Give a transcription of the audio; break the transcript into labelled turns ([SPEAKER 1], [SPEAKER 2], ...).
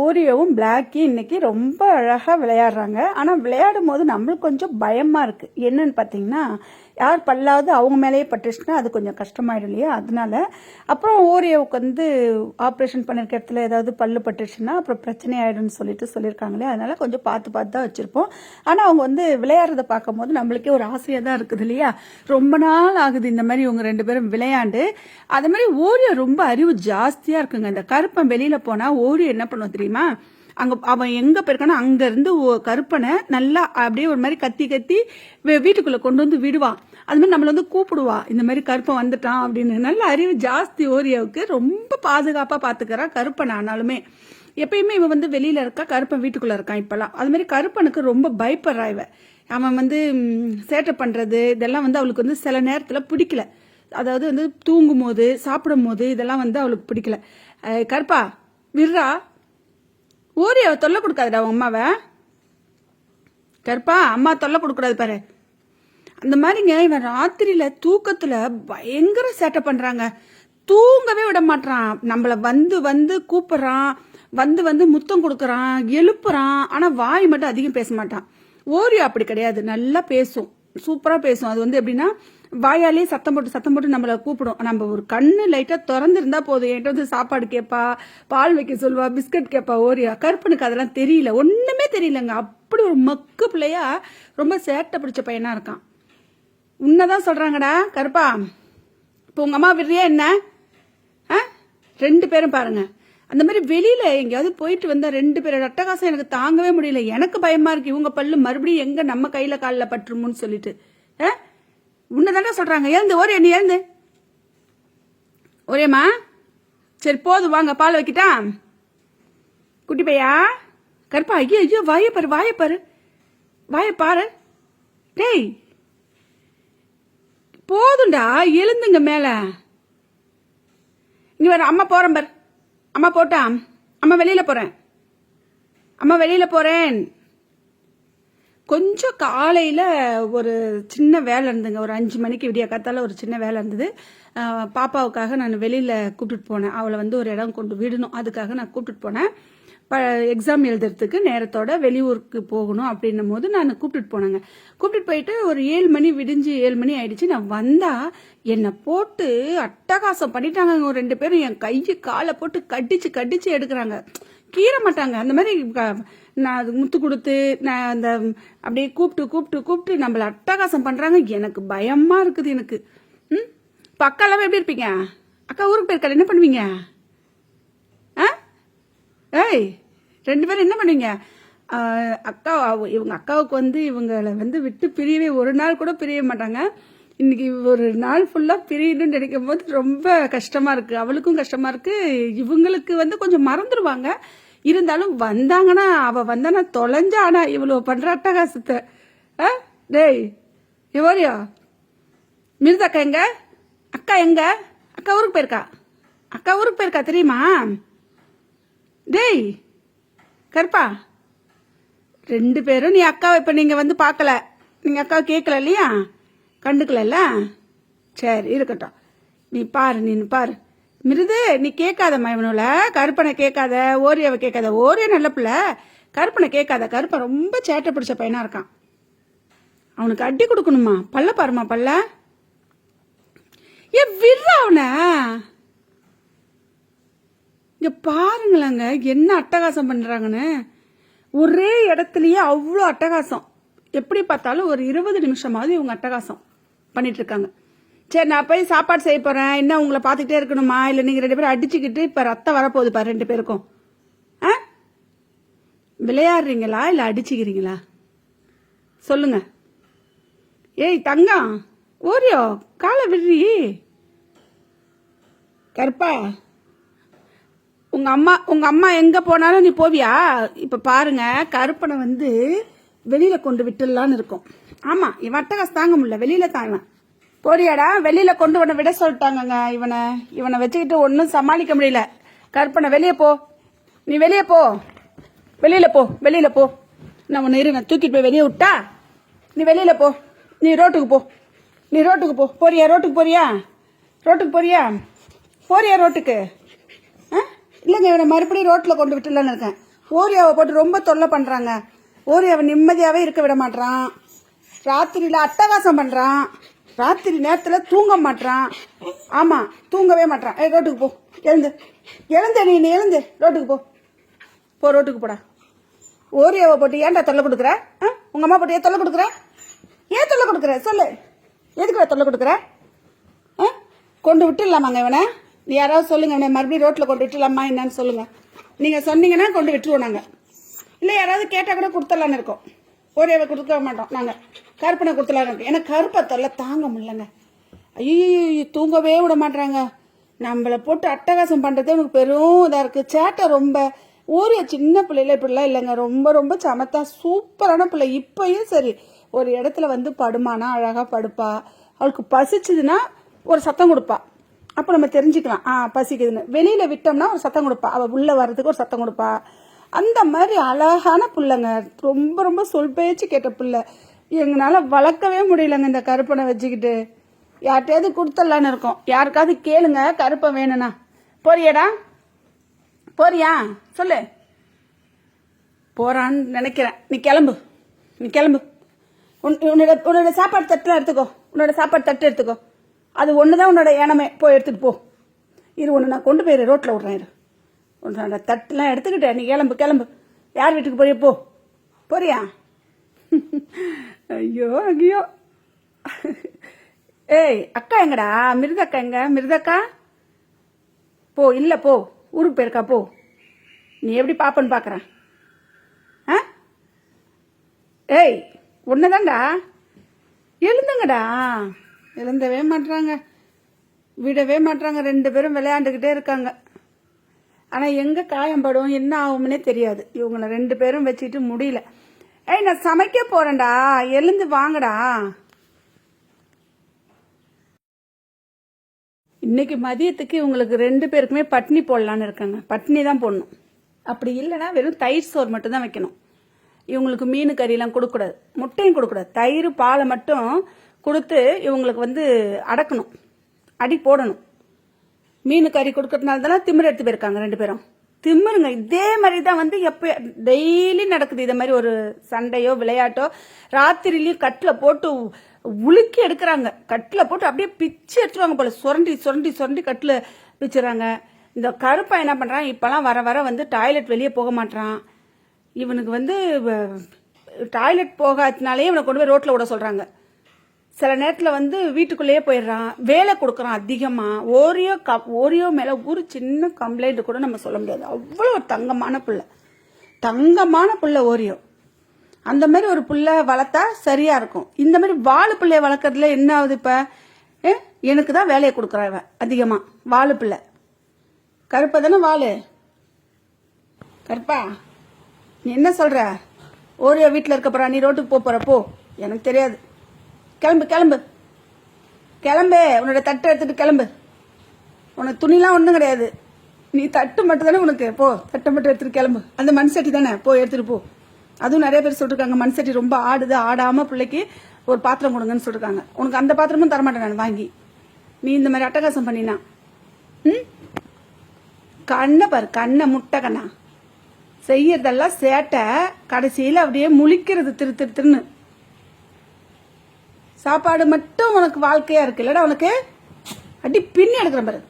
[SPEAKER 1] ஓரியோவும் Blackie இன்னைக்கு ரொம்ப அழகாக விளையாடுறாங்க. ஆனால் விளையாடும் போது நம்மளுக்கு கொஞ்சம் பயமாக இருக்குது என்னன்னு பார்த்தீங்கன்னா யார் பல்லாவது அவங்க மேலேயே பட்டுச்சுன்னா அது கொஞ்சம் கஷ்டமாயிடும் இல்லையா? அதனால அப்புறம் ஓரியோவுக்கு வந்து ஆப்ரேஷன் பண்ணிருக்க இடத்துல ஏதாவது பல்லு பட்டுச்சுன்னா அப்புறம் பிரச்சனை ஆயிடும்னு சொல்லிட்டு சொல்லியிருக்காங்களே அதனால கொஞ்சம் பார்த்து பார்த்து தான் வச்சுருப்போம். ஆனால் அவங்க வந்து விளையாடுறத பார்க்கும்போது நம்மளுக்கே ஒரு ஆசையாக தான் இருக்குது இல்லையா? ரொம்ப நாள் ஆகுது இந்த மாதிரி இவங்க ரெண்டு பேரும் விளையாண்டு. அது மாதிரி ஓரியோ ரொம்ப அறிவு ஜாஸ்தியாக இருக்குங்க. இந்த கருப்பன் வெளியில் போனால் ஓரியோ என்ன பண்ணுவோம் தெரியுமா? அங்க அவன் எங்க போயிருக்கானோ அங்க இருந்து கருப்பனை நல்லா அப்படியே ஒரு மாதிரி கத்தி கத்தி வீட்டுக்குள்ள கொண்டு வந்து விடுவான். அது மாதிரி நம்மள வந்து கூப்பிடுவா. இந்த மாதிரி கருப்பன் வந்துட்டான் அப்படின்னு. நல்ல அறிவு ஜாஸ்தி ஓரியாவுக்கு ரொம்ப பாதுகாப்பா பாத்துக்கிறான் கருப்பன் ஆனாலுமே. எப்பயுமே இவன் வந்து வெளியில இருக்கா கருப்பன் வீட்டுக்குள்ள இருக்கான் இப்பெல்லாம். அது மாதிரி கருப்பனுக்கு ரொம்ப பயப்படுறா இவ அவன் வந்து சேட்டை பண்றது இதெல்லாம் வந்து அவளுக்கு வந்து சில நேரத்துல பிடிக்கல. அதாவது வந்து தூங்கும் போது சாப்பிடும் போது இதெல்லாம் வந்து அவளுக்கு பிடிக்கல. கருப்பா விர்றா ஊரிய தொல்லை கொடுக்காதடா உங்க அம்மாவை. கருப்பா அம்மா தொல்லை கொடுக்கூடாது பாரு. அந்த மாதிரிங்க இவன் ராத்திரியில தூக்கத்துல பயங்கர சேட்டை பண்றாங்க. தூங்கவே விட மாட்றான். நம்மள வந்து வந்து கூப்பிடுறான். வந்து வந்து முத்தம் கொடுக்குறான் எழுப்புறான். ஆனா வாய் மட்டும் அதிகம் பேச மாட்டான். ஓரியோ அப்படி கிடையாது. நல்லா பேசும். சூப்பரா பேசும். அது வந்து எப்படின்னா வாயாலே சத்தம் போட்டு சத்தம் போட்டு நம்மளை கூப்பிடும். நம்ம ஒரு கண்ணு லைட்டாக திறந்துருந்தா போதும். என்கிட்ட வந்து சாப்பாடு கேட்பா பால் வைக்க சொல்லுவா பிஸ்கட் கேட்பா ஓரியா. கருப்பனுக்கு அதெல்லாம் தெரியல. ஒன்றுமே தெரியலங்க. அப்படி ஒரு மக்கு பிள்ளையா ரொம்ப சேட்டை பிடிச்ச பையனாக இருக்கான். உன்னதான் சொல்கிறாங்கடா கருப்பா. இப்போ உங்கள் அம்மா விடுறியா என்ன? ஆ? ரெண்டு பேரும் பாருங்கள் அந்த மாதிரி வெளியில எங்கேயாவது போயிட்டு வந்தா ரெண்டு பேரோட அட்டகாசம் எனக்கு தாங்கவே முடியல. எனக்கு பயமா இருக்கு. இவங்க பல்லு மறுபடியும் எங்க நம்ம கையில காலில் பட்டுருமோன்னு சொல்லிட்டு. ஆ சொல்றாங்க. எழுந்து ஒரே நீ எழுந்து. ஒரேம்மா சரி போதும் வாங்க பால் வைக்கிட்டா? குட்டி பையா கருப்பா ஐயோ ஐயோ வாயை பாரு வாயை பாரு. வாயை பாரு. டேய். போதுண்டா எழுந்துங்க மேல. இங்க வேற அம்மா போறேன் பார். அம்மா போட்டா? அம்மா வெளியில போறேன். அம்மா வெளியில போறேன். கொஞ்சம் காலையில் ஒரு சின்ன வேலை இருந்துங்க ஒரு அஞ்சு மணிக்கு விடிய காத்தால ஒரு சின்ன வேலை இருந்தது. பாப்பாவுக்காக நான் வெளியில் கூப்பிட்டுட்டு போனேன். அவளை வந்து ஒரு இடம் கொண்டு விடணும். அதுக்காக நான் கூப்பிட்டுட்டு போனேன். ப எக்ஸாம் எழுதுறதுக்கு நேரத்தோட வெளியூருக்கு போகணும் அப்படின்னும் போது நான் கூப்பிட்டுட்டு போனேங்க. கூப்பிட்டுட்டு போயிட்டு ஒரு ஏழு மணி விடிஞ்சு ஏழு மணி ஆயிடுச்சு. நான் வந்தா என்னை போட்டு அட்டகாசம் பண்ணிட்டாங்க ஒரு ரெண்டு பேரும் என் கையை காலை போட்டு கடிச்சு கடிச்சு எடுக்கிறாங்க. கீற மாட்டாங்க. அந்த மாதிரி நான் அது முத்து கொடுத்து நான் அந்த அப்படியே கூப்பிட்டு கூப்பிட்டு கூப்பிட்டு நம்மளை அட்டகாசம் பண்றாங்க. எனக்கு பயமா இருக்குது எனக்கு. ம்? இப்போ அக்கா எப்படி இருப்பீங்க? அக்கா ஊருக்கு போயிருக்கா என்ன பண்ணுவீங்க? ஆ? ஏய் ரெண்டு பேரும் என்ன பண்ணுவீங்க அக்கா அவ- இவங்க அக்காவுக்கு வந்து இவங்களை வந்து விட்டு பிரியவே ஒரு நாள் கூட பிரிய மாட்டாங்க. இன்னைக்கு ஒரு நாள் ஃபுல்லாக பிரியணும்னு நினைக்கும் போது ரொம்ப கஷ்டமாக இருக்குது அவளுக்கும் கஷ்டமாக இருக்குது இவங்களுக்கு வந்து கொஞ்சம் மறந்துடுவாங்க இருந்தாலும் வந்தாங்கன்னா அவள் வந்தானா தொலைஞ்சானா இவ்வளோ பண்ணுற அட்டகாசத்தை. ஆ? டேய் எவரியா மிருதா அக்கா எங்க? அக்கா எங்க? அக்கா ஊருக்கு போயிருக்கா? அக்கா ஊருக்கு போயிருக்கா தெரியுமா? டேய் கருப்பா ரெண்டு பேரும் நீ அக்காவை இப்போ நீங்கள் வந்து பார்க்கல. நீங்கள் அக்காவை கேட்கல இல்லையா? கண்டுக்கலல்ல? சரி இருக்கட்டும். நீ பாரு நீ பாரு. மிருது நீ கேட்காதம்மா இவனுல கருப்பனை கேட்காத ஓரியாவை கேட்காத. ஓரியா நல்ல பிள்ளை. கருப்பனை கேட்காத. கருப்பன் ரொம்ப சேட்டை பிடிச்ச பையனாக இருக்கான். அவனுக்கு அடி கொடுக்கணுமா? பல்ல பாருமா பல்ல? ஏ விடுறா அவனை. இங்க பாருங்களேங்க என்ன அட்டகாசம் பண்றாங்கன்னு. ஒரே இடத்துலயே அவ்வளோ அட்டகாசம். எப்படி பார்த்தாலும் ஒரு இருபது நிமிஷமாவது இவங்க அட்டகாசம் பண்ணிட்டு இருக்காங்க. சரி நான் போய் சாப்பாடு செய்ய போறேன். என்ன உங்களை பார்த்துக்கிட்டே இருக்கணுமா? இல்லை நீங்க ரெண்டு பேரும் அடிச்சுக்கிட்டு இப்ப ரத்தம் வரப்போகுது பாரு ரெண்டு பேருக்கும். ஆ? விளையாடுறீங்களா? இல்லை அடிச்சுக்கிறீங்களா? சொல்லுங்க. ஏய் தங்கம் ஓரியோ காலை விடுறி. கருப்பா உங்க அம்மா உங்க அம்மா எங்க போனாலும் நீ போவியா? இப்ப பாருங்க கருப்பனை வந்து வெளியில கொண்டு விட்டுடலான்னு இருக்கும். ஆமா இவன் அட்டகாஸ் தாங்க முடியல வெளியில தாங்க போறியாடா? வெளியில கொண்டு உன விட சொல்லிட்டாங்கங்க இவனை. இவனை வச்சுக்கிட்டு ஒன்றும் சமாளிக்க முடியல. கற்பனை வெளியே போ. நீ வெளியே போ. வெளியில போ வெளியில போ. நான் உன்னை இருங்க தூக்கிட்டு போய் வெளியே விட்டா? நீ வெளியில போ. நீ ரோட்டுக்கு போ. நீ ரோட்டுக்கு போ. போறியா? ரோட்டுக்கு போறியா? ரோட்டுக்கு போறியா? போறியா ரோட்டுக்கு? இல்லைங்க இவனை மறுபடியும் ரோட்டில் கொண்டு விட்டுலான்னு இருக்கேன். ஓரியாவை போட்டு ரொம்ப தொல்லை பண்ணுறாங்க ஓரியாவை நிம்மதியாகவே இருக்க விட மாட்றான். ராத்திரியில் அட்டகாசம் பண்ணுறான் ராத்திரி நேரத்தில் தூங்க மாட்றான். ஆமாம் தூங்கவே மாட்டான் ஏ ரோட்டுக்கு போ. எழுந்து. எழுந்து நீ நீ எழுந்து. ரோட்டுக்கு போ. போ ரோட்டுக்கு போடா. ஓரியாவை போட்டு ஏன்டா தொல்லை கொடுக்குற? ஆ? உங்கள் அம்மா போட்டு ஏன் தொல்லை கொடுக்குற? ஏன் தொல்லை கொடுக்குற? சொல்லு. எதுக்குடா தொல்லை கொடுக்குற? ஆ? கொண்டு விட்டுடலாமாங்க இவனை? யாராவது சொல்லுங்க என்ன மறுபடியும் ரோட்டில் கொண்டு விட்டுலாமா என்னன்னு சொல்லுங்கள் நீங்கள் சொன்னீங்கன்னா கொண்டு விட்டுருவோம் நாங்கள் இல்லை யாராவது கேட்டால் கூட கொடுத்துடலான்னு இருக்கோம். ஒரே கொடுக்க மாட்டோம் நாங்கள் கருப்பனை கொடுத்துடலான்னு இருக்கோம். ஏன்னா கருப்பை தொல்லை தாங்க முடியலங்க. ஐயோ தூங்கவே விட மாட்டாங்க நம்மளை போட்டு அட்டகாசம் பண்ணுறதே உனக்கு பெரும் இதாக இருக்குது சேட்டை ரொம்ப. ஊரிய சின்ன பிள்ளைல இப்படிலாம் இல்லைங்க. ரொம்ப ரொம்ப சமத்தா சூப்பரான பிள்ளை. இப்பயும் சரி ஒரு இடத்துல வந்து படுமானா அழகாக படுப்பா. அவளுக்கு பசிச்சுதுன்னா ஒரு சத்தம் கொடுப்பா. அப்போ நம்ம தெரிஞ்சுக்கலாம். ஆ பசிக்குதுன்னு. வெளியில் விட்டோம்னா ஒரு சத்தம் கொடுப்பா. அவள் உள்ளே வர்றதுக்கு ஒரு சத்தம் கொடுப்பா. அந்த மாதிரி அழகான பிள்ளைங்க. ரொம்ப ரொம்ப சொல் பேச்சு கேட்ட பிள்ளை. எங்களால் வளர்க்கவே முடியலங்க இந்த கருப்பனை வச்சுக்கிட்டு. யார்கிட்டயாவது கொடுத்துடலான்னு இருக்கோம். யாருக்காவது கேளுங்க. கருப்பை வேணும்னா. போறியடா? போறியா? சொல்லு. போறான்னு நினைக்கிறேன். நீ கிளம்பு. நீ கிளம்பு. உன் உன்னோட உன்னோட சாப்பாடு தட்டுலாம் எடுத்துக்கோ. உன்னோட சாப்பாடு தட்டு எடுத்துக்கோ. அது ஒன்று தான் உன்னோட ஏனமே. போய் எடுத்துகிட்டு போ. இது ஒன்று நான் கொண்டு போயிரு ரோட்டில் விட்றேன் இரு. உன்னோட தட்டுலாம் எடுத்துக்கிட்டேன் நீ கிளம்பு கிளம்பு. யார் வீட்டுக்கு போறிய போ. போறியா? ஐயோ ஐயோ ஏய் அக்கா எங்கடா? மிருதக்கா எங்க? மிருதக்கா? போ இல்லை போ. ஊருக்கு போயிருக்கா போ. நீ எப்படி பாப்பன்னு பார்க்குறேன் ஆ? ஏய் ஒன்றுதான்டா எழுந்துங்கடா. எழுந்தவே மாட்றாங்க. விடவே மாட்றாங்க. ரெண்டு பேரும் விளையாண்டுக்கிட்டே இருக்காங்க. ஆனால் எங்கே காயம்படும் என்ன ஆகும்னே தெரியாது. இவங்கள ரெண்டு பேரும் வச்சுக்கிட்டு முடியல. ஏய் நான் சமைக்க போகிறேன்டா எழுந்து வாங்கடா. இன்னைக்கு மதியத்துக்கு இவங்களுக்கு ரெண்டு பேருக்குமே பட்னி போடலான்னு இருக்காங்க. பட்னி தான் போடணும். அப்படி இல்லைன்னா வெறும் தயிர் சோறு மட்டும் தான் வைக்கணும். இவங்களுக்கு மீன் கறியெல்லாம் கொடுக்கூடாது முட்டையும் கொடுக்கக்கூடாது. தயிர் பாலை மட்டும் கொடுத்து இவங்களுக்கு வந்து அடக்கணும். அடி போடணும். மீன் கறி கொடுக்கறதுனால தானே திமிர் எடுத்து போயிருக்காங்க ரெண்டு பேரும். திமிருங்க இதே மாதிரி தான் வந்து எப்போ டெய்லி நடக்குது இதை மாதிரி ஒரு சண்டையோ விளையாட்டோ ராத்திரிலையும் கட்டில் போட்டு உலுக்கி எடுக்கிறாங்க. கட்டில் போட்டு அப்படியே பிச்சு எடுத்துருவாங்க போல. சுரண்டி சுரண்டி சுரண்டி கட்டில் பிச்சுறாங்க. இந்த கருப்பா என்ன பண்ணுறான் இப்போலாம் வர வர வந்து டாய்லெட் வெளியே போக மாட்டான் இவனுக்கு வந்து டாய்லெட் போகாதனாலே இவனை கொண்டு போய் ரோட்டில் விட சொல்கிறாங்க சில நேரத்தில் வந்து வீட்டுக்குள்ளேயே போயிடுறான். வேலை கொடுக்குறான் அதிகமாக ஓரியோ க ஓரியோ மேலே ஒரு சின்ன கம்ப்ளைண்ட் கூட நம்ம சொல்ல முடியாது. அவ்வளோ ஒரு தங்கமான பிள்ளை. தங்கமான பிள்ளை ஓரியோ அந்த மாதிரி ஒரு பிள்ளை வளர்த்தா சரியாக இருக்கும். இந்த மாதிரி வாழு பிள்ளைய வளர்க்குறதுல என்ன ஆகுது இப்போ? எனக்கு தான் வேலையை கொடுக்குறான் அதிகமாக வாழு பிள்ளை. கருப்பை தானே வாழு? கருப்பா நீ என்ன சொல்கிற ஓரியோ வீட்டில் இருக்க போகிறா நீ ரோட்டுக்கு போக போ. எனக்கு தெரியாது. கிளம்பு கிளம்பு. கிளம்பு. உன்னோட தட்டை எடுத்துட்டு கிளம்பு. உனக்கு துணிலாம் ஒன்றும் கிடையாது. நீ தட்டு மட்டும் தானே உனக்கு. போ தட்டை மட்டும் எடுத்துட்டு கிளம்பு. அந்த மண் சட்டி தானே? போ எடுத்துட்டு போ. அதுவும் நிறைய பேர் சொல்லிருக்காங்க மண் சட்டி ரொம்ப ஆடுது ஆடாம பிள்ளைக்கு ஒரு பாத்திரம் கொடுங்கன்னு சொல்லிருக்காங்க. உனக்கு அந்த பாத்திரமும் தரமாட்டேன் நான் வாங்கி. நீ இந்த மாதிரி அட்டகாசம் பண்ணினா. ம்? கண்ணை பாரு கண்ணை முட்டை கண்ணா. செய்யறதெல்லாம் சேட்டை. கடைசியில் அப்படியே முழிக்கிறது திரு திரு திருன்னு. சாப்பாடு மட்டும் உனக்கு வாழ்க்கையா இருக்கு. இல்லடா உனக்கு? அடி பின்னி எடுக்கிற பாரு.